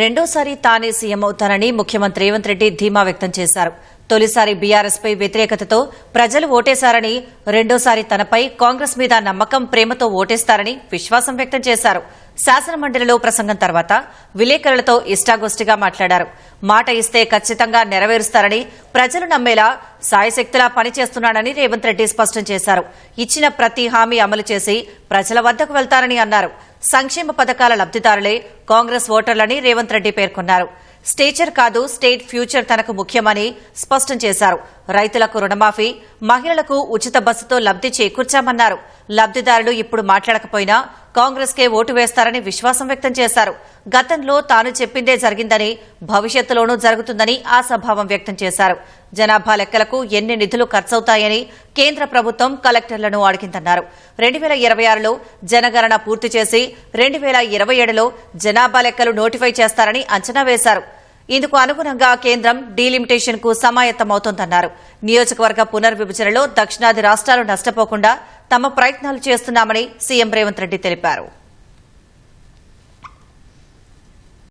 రెండోసారి తానే సీఎం అవుతానని ముఖ్యమంత్రి రేవంత్ రెడ్డి ధీమా వ్యక్తం చేశారు. తొలిసారి బీఆర్ఎస్పై వ్యతిరేకతతో ప్రజలు ఓటేశారని రెండోసారి తనపై కాంగ్రెస్ మీద నమ్మకం ప్రేమతో ఓటేస్తారని విశ్వాసం వ్యక్తం చేశారు. శాసనమండలిలో ప్రసంగం తర్వాత విలేకరులతో ఇష్టాగోష్ఠిగా మాట్లాడారు. మాట ఇస్తే ఖచ్చితంగా నెరవేరుస్తారని ప్రజలు నమ్మేలా సాయశక్తిలా పనిచేస్తున్నాడని రేవంత్ రెడ్డి స్పష్టం చేశారు. ఇచ్చిన ప్రతి హామీ అమలు చేసి ప్రజల వద్దకు వెళ్తారని అన్నారు. సంక్షేమ పథకాల లబ్దిదారులే కాంగ్రెస్ ఓటర్లని రేవంత్ రెడ్డి పేర్కొన్నారు. స్టేచర్ కాదు స్టేట్ ఫ్యూచర్ తనకు ముఖ్యమని స్పష్టం చేశారు. రైతులకు రుణమాఫీ మహిళలకు ఉచిత బస్సుతో లబ్ది చేకూర్చామన్నారు. లబ్దిదారులు ఇప్పుడు మాట్లాడకపోయినా కాంగ్రెస్ కే ఓటు వేస్తారని విశ్వాసం వ్యక్తం చేశారు. గతంలో తాను చెప్పిందే జరిగిందని భవిష్యత్తులోనూ జరుగుతుందని ఆశాభావం వ్యక్తం చేశారు. జనాభా లెక్కలకు ఎన్ని నిధులు ఖర్చవుతాయని కేంద్ర ప్రభుత్వం కలెక్టర్లను అడిగిందన్నారు. రెండు వేల ఇరవై ఆరులో జనగణన పూర్తి చేసి రెండు వేల ఇరవై ఏడులో జనాభా లెక్కలు నోటిఫై చేస్తారని అంచనా వేశారు. ఇందుకు అనుగుణంగా కేంద్రం డీలిమిటేషన్కు సమాయత్తమవుతోందన్నారు. నియోజకవర్గ పునర్విభజనలో దక్షిణాది రాష్ట్రాలు నష్టపోకుండా తమ ప్రయత్నాలు చేస్తున్నామని సీఎం రేవంత్ రెడ్డి తెలిపారు.